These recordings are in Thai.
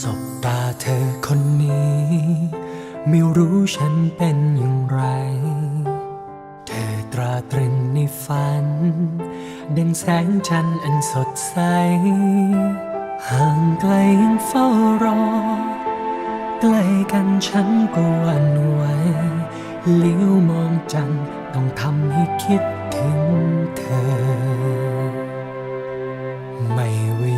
สบตาเธอคนนี้ ไม่รู้ฉันเป็นอย่างไร เธอตราตรึงในฝัน ดังแสงจันทร์อันสดใส ห่างไกลยังเฝ้ารอ ใกล้กันฉันก็วันไหวเลี้ยวมองจันต้องทำให้คิดถึงเธอ ไม่ว่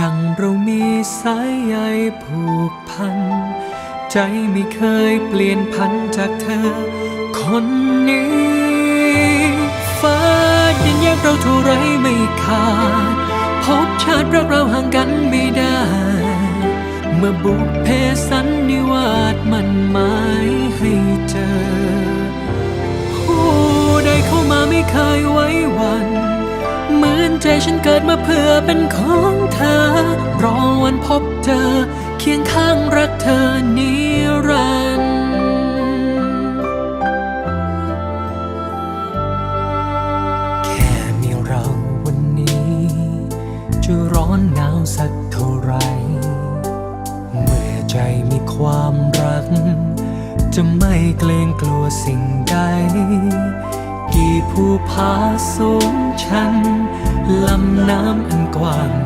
ดังเรามีสายใยผูกพัน ใจไม่เคยเปลี่ยนพันจากเธอ คนนี้ฟ้าดินแยกเราเท่าไรไม่ขาด พบชาติรักเราห่างกันไม่ได้ เมื่อบุพเพสันนิวาสมันหมายให้เจอ ผู้ใดเข้ามาไม่เคยไว้วัน เหมือนใจฉันเกิดมาเพื่อเป็นของเธอ วันพบเจอเคียงข้างรักเธอนิรันดร์แค่มีเราวันนี้ จะร้อนหนาวสักเท่าไหรเมื่อใจมีความรัก จะไม่เกรงกลัวสิ่งใด กี่ภูผาสูงชันลำน้ำอันกว้าง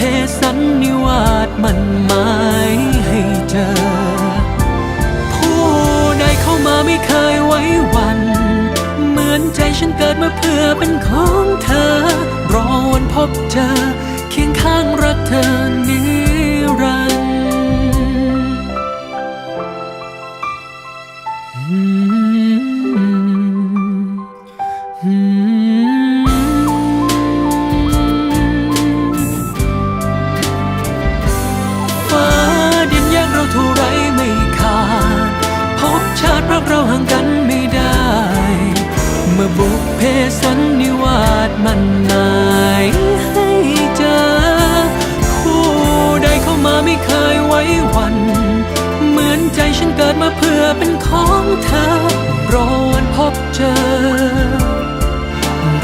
เพสันนิวาสมันหมายให้เจอผู้ใดเข้ามาไม่เคยไว้วัน เหมือนใจฉันเกิดมาเพื่อเป็นของเธอ รอวันพบเจอเคียงข้างรักเธอนิรันดร์ เพสันนิวาสมันหมายให้เจอผู้ใดเข้ามาไม่เคยไว้วัน เหมือนใจฉันเกิดมาเพื่อเป็นของเธอ รอวันพบเจอ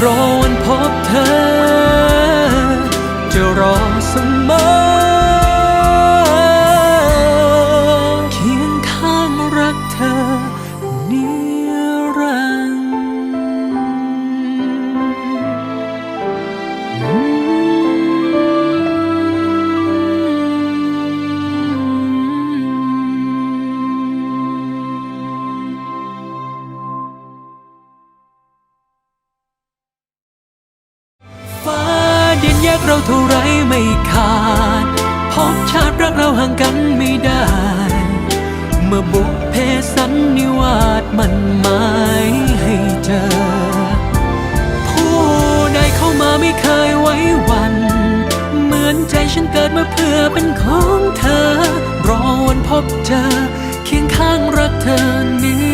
รอวันพบเธอ จะรอเสมอเคียงข้างรักเธอนิ กเราเท่าไรไม่ขาดพบชาติรักเราห่างกันไม่ได้ เมื่อบุพเพสันนิวาสมันหมายให้เจอ ผู้ใดเข้ามาไม่เคยไว้วัน เหมือนใจฉันเกิดมาเพื่อเป็นของเธอ รอวันพบเจอ เคียงข้างรักเธอนิรันดร์